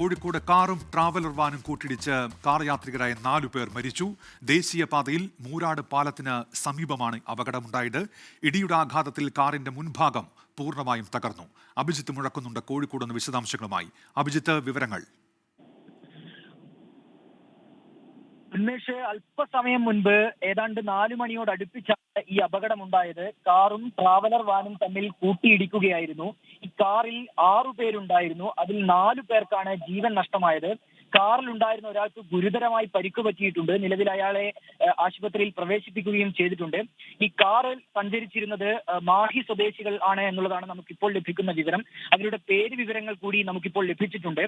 കോഴിക്കോട് കാറും traveller വാനും കൂട്ടിടിച്ച് car യാത്രികരായ നാലു പേർ മരിച്ചു. ദേശീയപാതയിൽ മൂരാട് പാലത്തിന് സമീപമാണ് അപകടമുണ്ടായത്. ഇടിയുടെ ആഘാതത്തിൽ കാറിന്റെ മുൻഭാഗം പൂർണമായും തകർന്നു. അഭിജിത്ത് മുഴക്കുന്നുണ്ട് കോഴിക്കോട് നിന്ന് വിശദാംശങ്ങളുമായി. അഭിജിത്ത് വിവരങ്ങൾ. ഉന്മേഷ് അല്പസമയം മുൻപ് ഏതാണ്ട് നാലു മണിയോട് അടുപ്പിച്ചാണ് ഈ അപകടമുണ്ടായത് കാറും ട്രാവലർ വാനും തമ്മിൽ കൂട്ടിയിടിക്കുകയായിരുന്നു. ഈ കാറിൽ ആറു പേരുണ്ടായിരുന്നു. അതിൽ നാലു പേർക്കാണ് ജീവൻ നഷ്ടമായത്. കാറിൽ ഉണ്ടായിരുന്ന ഒരാൾക്ക് ഗുരുതരമായി പരിക്ക് പറ്റിയിട്ടുണ്ട്. നിലവിൽ അയാളെ ആശുപത്രിയിൽ പ്രവേശിപ്പിക്കുകയും ചെയ്തിട്ടുണ്ട്. ഈ കാറിൽ സഞ്ചരിച്ചിരുന്നത് മാഹി സ്വദേശികൾ ആണ് എന്നുള്ളതാണ് നമുക്കിപ്പോൾ ലഭിക്കുന്ന വിവരം. അവരുടെ പേര് വിവരങ്ങൾ കൂടി നമുക്കിപ്പോൾ ലഭിച്ചിട്ടുണ്ട്.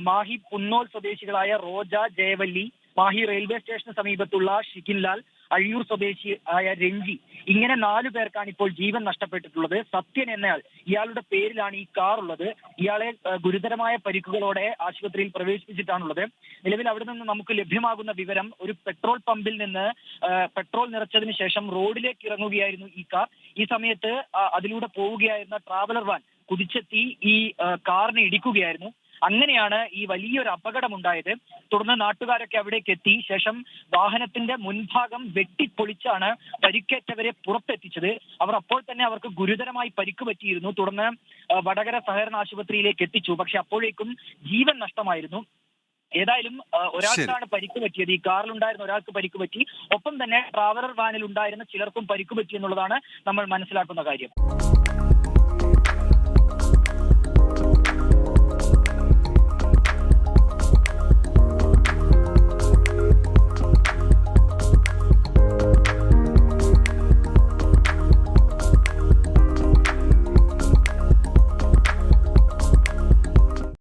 മാഹി പുന്നോൽ സ്വദേശികളായ റോജ ജയവല്ലി മാഹി റെയിൽവേ സ്റ്റേഷന് സമീപത്തുള്ള ഷിക്കിൻലാൽ അഴിയൂർ സ്വദേശി ആയ രഞ്ജി. ഇങ്ങനെ നാലു പേർക്കാണ് ഇപ്പോൾ ജീവൻ നഷ്ടപ്പെട്ടിട്ടുള്ളത്. സത്യൻ എന്നയാൾ ഇയാളുടെ പേരിലാണ് ഈ കാർ ഉള്ളത്. ഇയാളെ ഗുരുതരമായ പരിക്കുകളോടെ ആശുപത്രിയിൽ പ്രവേശിപ്പിച്ചിട്ടാണുള്ളത്. നിലവിൽ അവിടെ നിന്ന് നമുക്ക് ലഭ്യമാകുന്ന വിവരം ഒരു പെട്രോൾ പമ്പിൽ നിന്ന് പെട്രോൾ നിറച്ചതിന് ശേഷം റോഡിലേക്ക് ഇറങ്ങുകയായിരുന്നു ഈ കാർ. ഈ സമയത്ത് അതിലൂടെ പോവുകയായിരുന്ന ട്രാവലർ വാൻ കുതിച്ചെത്തി ഈ കാറിനെ ഇടിക്കുകയായിരുന്നു. അങ്ങനെയാണ് ഈ വലിയൊരു അപകടമുണ്ടായത്. തുടർന്ന് നാട്ടുകാരൊക്കെ അവിടേക്ക് എത്തി ശേഷം വാഹനത്തിന്റെ മുൻഭാഗം വെട്ടിപ്പൊളിച്ചാണ് പരിക്കേറ്റവരെ പുറത്തെത്തിച്ചത്. അവർ അപ്പോൾ തന്നെ അവർക്ക് ഗുരുതരമായി പരിക്ക് പറ്റിയിരുന്നു. തുടർന്ന് വടകര സഹകരണ ആശുപത്രിയിലേക്ക് എത്തിച്ചു. പക്ഷെ അപ്പോഴേക്കും ജീവൻ നഷ്ടമായിരുന്നു. ഏതായാലും ഒരാൾക്കാണ് പരിക്ക് പറ്റിയത്. ഈ കാറിലുണ്ടായിരുന്ന ഒരാൾക്ക് പരിക്ക് പറ്റി. ഒപ്പം തന്നെ ട്രാവലർ വാനിൽ ഉണ്ടായിരുന്ന ചിലർക്കും പരിക്ക് പറ്റി എന്നുള്ളതാണ് നമ്മൾ മനസ്സിലാക്കുന്ന കാര്യം.